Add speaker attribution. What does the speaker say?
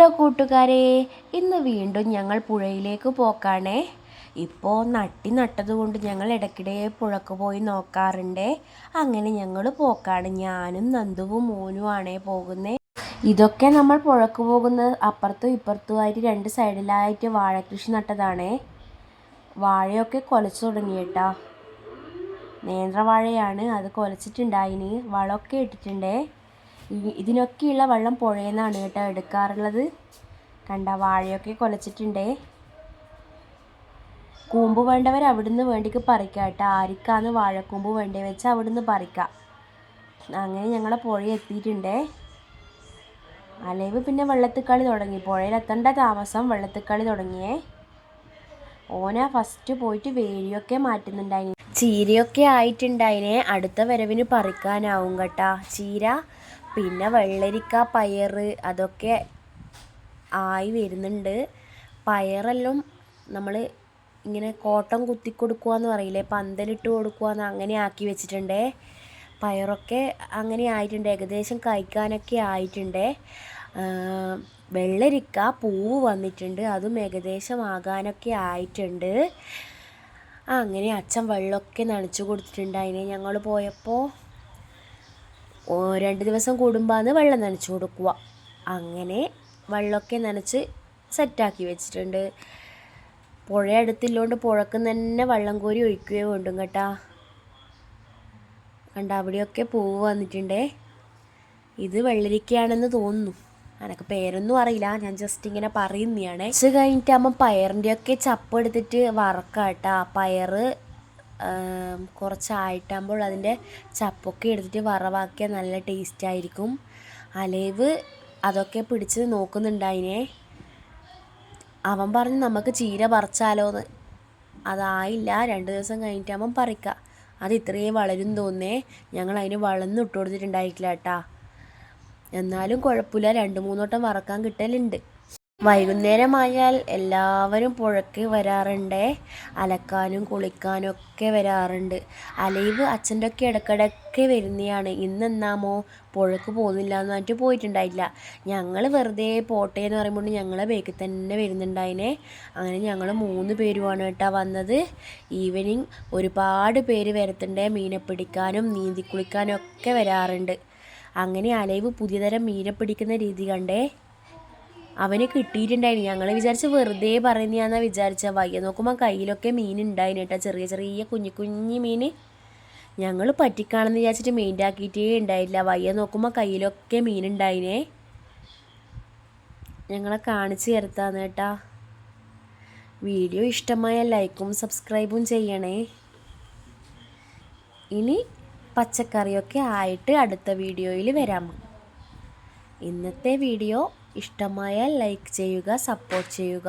Speaker 1: Hello കൂട്ടുകാരെ ഇന്ന് വീണ്ടും ഞങ്ങൾ പുഴയിലേക്ക് പോക്കാണേ. ഇപ്പോൾ നട്ടി നട്ടതുകൊണ്ട് ഞങ്ങൾ ഇടയ്ക്കിടെ പുഴക്ക് പോയി നോക്കാറുണ്ട്. അങ്ങനെ ഞങ്ങൾ പോക്കാണ്. ഞാനും നന്ദുവും മോനുമാണേ പോകുന്നത് ഇതൊക്കെ നമ്മൾ പുഴക്ക് പോകുന്ന അപ്പുറത്തും ഇപ്പുറത്തുമായിട്ട് രണ്ട് സൈഡിലായിട്ട് വാഴകൃഷി നട്ടതാണേ. വാഴയൊക്കെ കൊലച്ചു തുടങ്ങിയിട്ടാ നേന്ത്രവാഴയാണ് അത് കൊലച്ചിട്ടുണ്ടായിന്. വളമൊക്കെ ഇട്ടിട്ടുണ്ടേ. ഇതിനൊക്കെയുള്ള വെള്ളം പുഴയിൽ നിന്നാണ് കേട്ടോ എടുക്കാറുള്ളത്. കണ്ട വാഴയൊക്കെ കുലച്ചിട്ടുണ്ടേ. കൂമ്പ് വേണ്ടവർ അവിടുന്ന് വേണ്ടിക്ക് പറിക്കാം കേട്ടോ. ആരിക്കാന്ന് വാഴക്കൂമ്പ് വേണ്ടി വെച്ച് അവിടുന്ന് പറിക്കാം. അങ്ങനെ ഞങ്ങളെ പുഴ എത്തിയിട്ടുണ്ടേ. അലൈവ് പിന്നെ വെള്ളത്തിക്കളി തുടങ്ങി. പുഴയിലെത്തേണ്ട താമസം വെള്ളത്തിക്കളി തുടങ്ങിയേ. ഓന ഫസ്റ്റ് പോയിട്ട് വേലിയൊക്കെ മാറ്റുന്നുണ്ടായിന് ചീരയൊക്കെ ആയിട്ടുണ്ടായിനെ. അടുത്ത വരവിന് പറിക്കാനാവും കേട്ടാ. ചീര പിന്നെ വെള്ളരിക്ക പയർ അതൊക്കെ ആയി വരുന്നുണ്ട്. പയറെല്ലാം നമ്മൾ ഇങ്ങനെ കോട്ടം കുത്തി കൊടുക്കുക എന്ന് പറയില്ലേ പന്തലിട്ട് കൊടുക്കുക എന്ന് അങ്ങനെ ആക്കി വെച്ചിട്ടുണ്ടേ. പയറൊക്കെ അങ്ങനെ ആയിട്ടുണ്ട് ഏകദേശം കഴിക്കാനൊക്കെ ആയിട്ടുണ്ട്. വെള്ളരിക്ക പൂവ് വന്നിട്ടുണ്ട് അതും ഏകദേശം ആകാനൊക്കെ ആയിട്ടുണ്ട്. ആ, അങ്ങനെ അച്ഛൻ വെള്ളമൊക്കെ നനച്ചു കൊടുത്തിട്ടുണ്ട്. അതിനെ ഞങ്ങൾ പോയപ്പോൾ രണ്ട് ദിവസം കൂടുമ്പോൾ വെള്ളം നനച്ച് കൊടുക്കുക. അങ്ങനെ വെള്ളമൊക്കെ നനച്ച് സെറ്റാക്കി വെച്ചിട്ടുണ്ട്. പുഴ അടുത്തില്ലോണ്ട് പുഴക്ക് തന്നെ വെള്ളം കോരി ഒഴിക്കുകയോ വേണ്ടും കേട്ടാ. കണ്ട അവിടെയൊക്കെ പൂവ് വന്നിട്ടുണ്ടേ. ഇത് വെള്ളരിക്കയാണെന്ന് തോന്നുന്നു. എനക്ക് പേരൊന്നും അറിയില്ല. ഞാൻ ജസ്റ്റ് ഇങ്ങനെ പറയുന്നതാണ് ഇത് കഴിഞ്ഞിട്ടാകുമ്പോൾ പയറിന്റെയൊക്കെ ചപ്പെടുത്തിട്ട് വറക്കാട്ടാ. പയറ് കുറച്ചായിട്ടാകുമ്പോൾ അതിന്റെ ചപ്പൊക്കെ എടുത്തിട്ട് വറവാക്കിയാൽ നല്ല ടേസ്റ്റ് ആയിരിക്കും അലേവ് അതൊക്കെ പിടിച്ച് നോക്കുന്നുണ്ടായിനെ. അവൻ പറഞ്ഞു നമുക്ക് ചീര പറിച്ചാലോന്ന്. അതായില്ല രണ്ട് ദിവസം കഴിഞ്ഞിട്ടാകുമ്പം പറിക്കാം. അത് ഇത്രയും വളരും തോന്നേ ഞങ്ങൾ അതിന് വളർന്ന് ഇട്ട് കൊടുത്തിട്ടുണ്ടായിട്ടില്ല കേട്ടാ. എന്നാലും കുഴപ്പമില്ല. രണ്ട് മൂന്നോട്ടം വറക്കാൻ കിട്ടലുണ്ട്. വൈകുന്നേരമായാൽ എല്ലാവരും പുഴയ്ക്ക് വരാറുണ്ട്. അലക്കാനും കുളിക്കാനും ഒക്കെ വരാറുണ്ട്. അലൈവ് അച്ഛന്റെ ഒക്കെ ഇടയ്ക്കിടയ്ക്ക് വരുന്നതാണ്. ഇന്നെന്നാമോ പുഴയ്ക്ക് പോകുന്നില്ല എന്ന് പറഞ്ഞിട്ട് പോയിട്ടുണ്ടായില്ല. ഞങ്ങൾ വെറുതെ പോട്ടെ എന്ന് പറയുമ്പോൾ ഞങ്ങളെ ബേക്കിൽ തന്നെ വരുന്നുണ്ടായിനെ. അങ്ങനെ ഞങ്ങൾ മൂന്ന് പേരുമാണ് കേട്ടോ വന്നത്. ഈവനിങ് ഒരുപാട് പേര് വരത്തുണ്ട്. മീനെ പിടിക്കാനും നീന്തി കുളിക്കാനും ഒക്കെ വരാറുണ്ട്. അങ്ങനെ അലൈവ് പുതിയതരം മീനെ പിടിക്കുന്ന രീതി കണ്ടേ. അവന് കിട്ടിയിട്ടുണ്ടായിന്. ഞങ്ങൾ വിചാരിച്ച് വെറുതെ പറയുന്ന വിചാരിച്ച. വയ്യ നോക്കുമ്പോൾ കയ്യിലൊക്കെ മീൻ ഉണ്ടായിന് കേട്ടോ. ചെറിയ ചെറിയ കുഞ്ഞു കുഞ്ഞു മീൻ ഞങ്ങൾ പറ്റിക്കാണെന്ന് വിചാരിച്ചിട്ട് മെയിന്റെ ഉണ്ടായില്ല. വയ്യ നോക്കുമ്പോൾ കയ്യിലൊക്കെ മീൻ ഉണ്ടായിനെ ഞങ്ങളെ കാണിച്ചു തരത്താന്ന് കേട്ടാ. വീഡിയോ ഇഷ്ടമായ ലൈക്കും സബ്സ്ക്രൈബും ചെയ്യണേ. ഇനി പച്ചക്കറിയൊക്കെ ആയിട്ട് അടുത്ത വീഡിയോയിൽ വരാം. ഇന്നത്തെ വീഡിയോ ഇഷ്ടമായാൽ ലൈക്ക് ചെയ്യുക സപ്പോർട്ട് ചെയ്യുക.